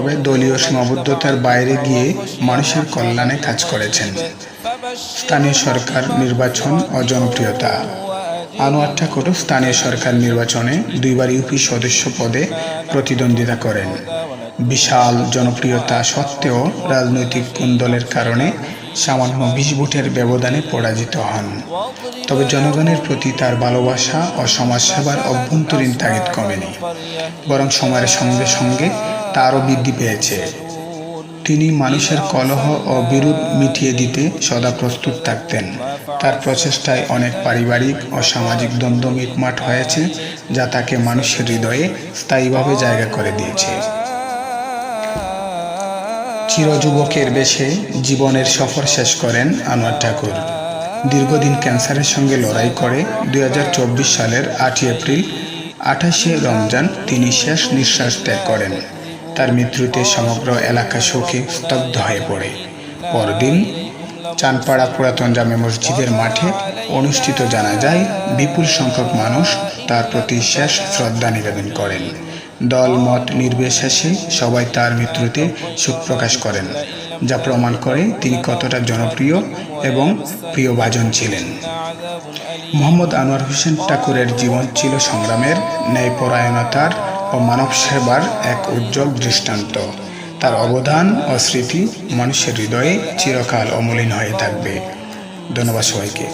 কঠোরভাবে দলীয় সীমাবদ্ধতার বাইরে গিয়ে মানুষের কল্যাণে কাজ করেছেন? স্থানীয় সরকার নির্বাচন ও জনপ্রিয়তা আনোয়ার ঠাকুর স্থানীয় সরকার নির্বাচনে দুইবার ইউপি সদস্য পদে প্রতিদ্বন্দ্বিতা করেন। বিশাল জনপ্রিয়তা সত্ত্বেও রাজনৈতিক কুন্দলের কারণে সামান্য বিশ ভোটের ব্যবধানে পরাজিত হন। তবে জনগণের প্রতি তার ভালোবাসা ও সমাজসেবার অভ্যন্তরীণ তাগিদ কমেনি। বরং সময়ের সঙ্গে সঙ্গে তা আরও বৃদ্ধি পেয়েছে। তিনি মানুষের কলহ ও বিরোধ মিটিয়ে দিতে সদা প্রস্তুত থাকতেন। তার প্রচেষ্টায় অনেক পারিবারিক ও সামাজিক দ্বন্দ্ব মিটমাট হয়েছে, যা তাকে মানুষের হৃদয়ে স্থায়ীভাবে জায়গা করে দিয়েছে। চিরযুবকের বেশে জীবনের সফর শেষ করেন আনোয়ার ঠাকুর। দীর্ঘদিন ক্যান্সারের সঙ্গে লড়াই করে দুই হাজার চব্বিশ সালের আটই এপ্রিল আঠাশে রমজান তিনি শেষ নিঃশ্বাস ত্যাগ করেন। তার মৃত্যুতে সমগ্র এলাকা শোকে স্তব্ধ হয়ে পড়ে। পরদিন চানপাড়া পুরাতন জামে মসজিদের মাঠে অনুষ্ঠিত জানা যায়, বিপুল সংখ্যক মানুষ তার প্রতি শেষ শ্রদ্ধা নিবেদন করেন। দল, মত, নির্বিশেষে সবাই তার মৃত্যুতে শোক প্রকাশ করেন, যা প্রমাণ করে তিনি কতটা জনপ্রিয় এবং প্রিয়ভাজন ছিলেন। মোহাম্মদ আনোয়ার হোসেন ঠাকুরের জীবন ছিল সংগ্রামের ন্যায়পরায়ণতার ও মানব সেবার এক উজ্জ্বল দৃষ্টান্ত। তার অবদান ও স্মৃতি মানুষের হৃদয়ে চিরকাল অমলিন হয়ে থাকবে। ধন্যবাদ সবাইকে।